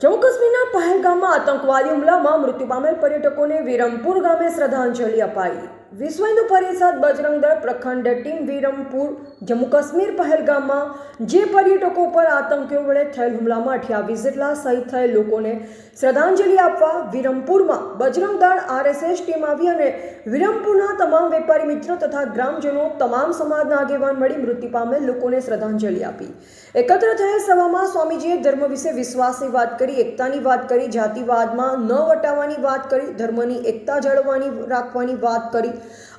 જમ્મુ કાશ્મીરના પહેલગામમાં આતંકવાદી હુમલામાં મૃત્યુ પામેલ પર્યટકોને વિરમપુર ગામે શ્રદ્ધાંજલિ અપાઈ. વિશ્વ હિન્દુ પરિષદ બજરંગ દળ પ્રખંડ ટીમ વિરમપુર, જમ્મુ કાશ્મીર, પહેલગામમાં જે પર્યટકો પર આતંકીઓ વડે થયેલ હુમલામાં અઠ્યાવીસ જેટલા શહીદ થયેલ લોકોને શ્રદ્ધાંજલિ આપવા વિરમપુરમાં બજરંગ દળ આરએસએસ ટીમ આવી અને વિરમપુરના તમામ વેપારી મિત્રો તથા ગ્રામજનો, તમામ સમાજના આગેવાન મળી મૃત્યુ પામેલ લોકોને શ્રદ્ધાંજલિ આપી. એકત્ર થયેલ સભામાં સ્વામીજીએ ધર્મ વિશે વિશ્વાસની વાત કરી, એકતાની વાત કરી, જાતિવાદમાં ન વટાવવાની વાત કરી, ધર્મની એકતા જાળવવાની, રાખવાની વાત કરી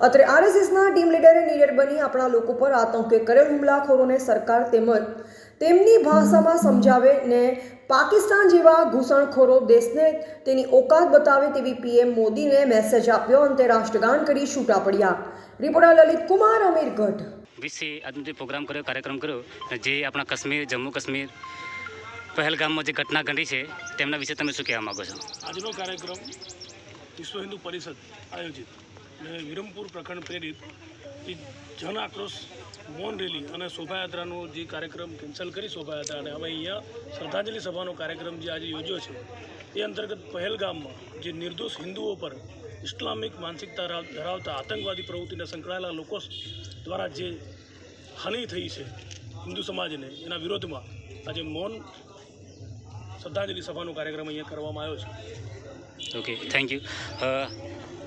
અત્રે આરએસએસના ટીમ લીડરે નીડર બની આપણા લોકો પર આતંકે કરેલ હુમલાખોરોને સરકાર તેમજ તેમની ભાષામાં સમજાવે ને પાકિસ્તાન જેવા ઘૂસણખોરો દેશને તેની ઓકાત બતાવે તેવી પીએમ મોદીને મેસેજ આપ્યો અંતે રાષ્ટ્રગાન કરી છૂટા પડ્યા. રિપોર્ટર લલિત કુમાર અમીરગઢ વિશે આજનો જે પ્રોગ્રામ કર્યો કાર્યક્રમ કર્યો જે આપણા કાશ્મીર જમ્મુ કાશ્મીર પહેલગામમાં જે ઘટના ઘટી છે તેમના વિશે તમે શું કહેવા માગો છો? આજનો કાર્યક્રમ વિશ્વ હિન્દુ પરિષદ આયોજિત. અને વિરમપુર પ્રખંડ પ્રેરિત એ જન આક્રોશ મૌન રેલી અને શોભાયાત્રાનો જે કાર્યક્રમ કેન્સલ કરી શોભાયાત્રા અને હવે અહીંયા શ્રદ્ધાંજલિ સભાનો કાર્યક્રમ જે આજે યોજ્યો છે, એ અંતર્ગત પહેલગામમાં જે નિર્દોષ હિન્દુઓ પર ઇસ્લામિક માનસિકતા ધરાવતા આતંકવાદી પ્રવૃત્તિને સંકળાયેલા લોકો દ્વારા જે હાનિ થઈ છે હિન્દુ સમાજને, એના વિરોધમાં આજે મૌન શ્રદ્ધાંજલિ સભાનો કાર્યક્રમ અહીંયા કરવામાં આવ્યો છે. ઓકે થેન્ક યુ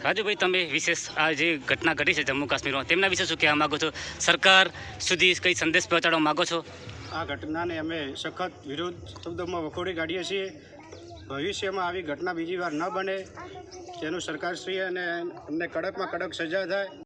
રાજુભાઈ, તમે વિશેષ આ જે ઘટના ઘટી છે જમ્મુ કાશ્મીરમાં, તેમના વિશે શું કહેવા માગો છો? સરકાર સુધી કઈ સંદેશ પહોંચાડવા માગો છો? આ ઘટનાને અમે સખત વિરોધ શબ્દોમાં વખોડી કાઢીએ છીએ. ભવિષ્યમાં આવી ઘટના બીજી વાર ન બને. તેનું સરકારશ્રી અને અમને કડકમાં કડક સજા થાય.